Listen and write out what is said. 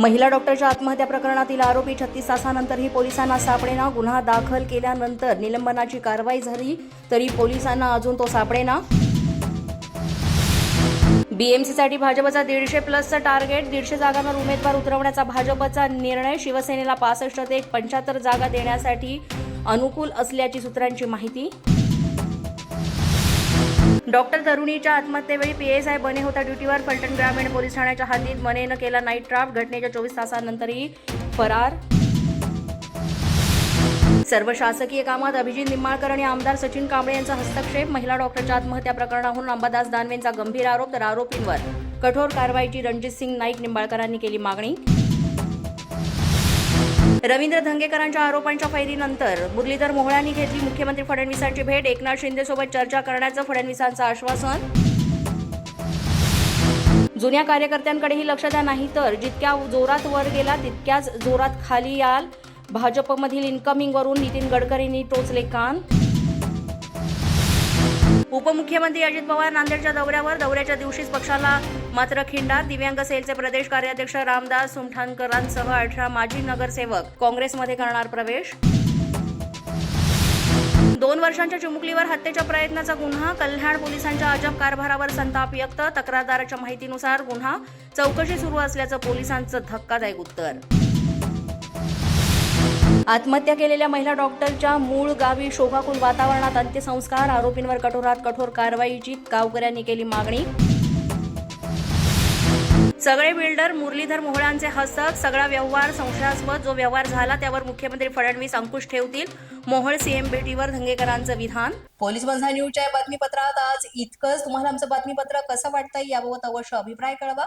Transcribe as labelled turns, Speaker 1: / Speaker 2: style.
Speaker 1: महिला डॉक्टरच्या आत्महत्या प्रकरणातील आरोपी छत्तीस तासानंतरही पोलिसांना सापडेना. गुन्हा दाखल केल्यानंतर निलंबनाची कारवाई झाली तरी पोलिसांना अजून तो सापडेना. बीएमसीसाठी भाजपचा दीडशे प्लसचं टार्गेट. दीडशे जागांवर उमेदवार उतरवण्याचा भाजपचा निर्णय. शिवसेनेला पासष्ट ते पंच्याहत्तर जागा देण्यासाठी अनुकूल असल्याची सूत्रांची माहिती. डॉक्टर तरुणीच्या आत्महत्येवेळी पीएसआय बने होता ड्युटीवर. फलटण ग्रामीण पोलीस ठाण्याच्या हद्दीत बनेनं केला नाईट ड्राफ्ट घटनेच्या चोवीस तासानंतरही फरार. सर्व शासकीय कामात अभिजित निंबाळकर आणि आमदार सचिन कांबळे यांचा हस्तक्षेप. महिला डॉक्टरच्या आत्महत्या प्रकरणाहून अंबादास दानवेंचा गंभीर आरोप तर आरोपींवर कठोर कारवाईची रणजित सिंग नाईक निंबाळकरांनी केली मागणी. रवींद्र धंगेकरांच्या आरोपांच्या फैरीनंतर मुरलीधर मोहळ्यांनी घेतली मुख्यमंत्री फडणवीसांची भेट. एकनाथ शिंदेसोबत चर्चा करण्याचं फडणवीसांचं आश्वासन. जुन्या कार्यकर्त्यांकडेही लक्ष द्या नाही तर जितक्या जोरात वर गेला तितक्याच जोरात खाली याल. भाजपमधील इन्कमिंगवरून नितीन गडकरींनी टोचले कान. उपमुख्यमंत्री अजित पवार नांदेडच्या दौऱ्यावर. दौऱ्याच्या दिवशीच पक्षाला मात्र खिंडा. दिव्यांग सेलचे प्रदेश कार्याध्यक्ष रामदास सुमठाणकरांसह अठरा माजी नगरसेवक काँग्रेसमध्ये करणार प्रवेश. दोन वर्षांच्या चिमुकलीवर हत्येच्या प्रयत्नाचा गुन्हा. कल्याण पोलिसांच्या अजब कारभारावर संताप व्यक्त. तक्रारदाराच्या माहितीनुसार गुन्हा चौकशी सुरू असल्याचं पोलिसांचं धक्कादायक उत्तर. आत्महत्या केलेल्या महिला डॉक्टरच्या मूळ गावी शोकाकुल वातावरणात अंत्यसंस्कार. आरोपींवर कठोरात कठोर कारवाईची गावकऱ्यांनी केली मागणी. सगळे बिल्डर मुरलीधर मोहळांचे हस्तक सगळा व्यवहार संशयास्पद. जो व्यवहार झाला त्यावर मुख्यमंत्री फडणवीस अंकुश ठेवतील. मोहळ सीएम भेटीवर धंगेकरांचं विधान. पोलीस बंधा न्यूजच्या बातमीपत्रात आज इतकंच. तुम्हाला आमचं बातमीपत्र कसं वाटतंय याबाबत अवश्य अभिप्राय कळवा.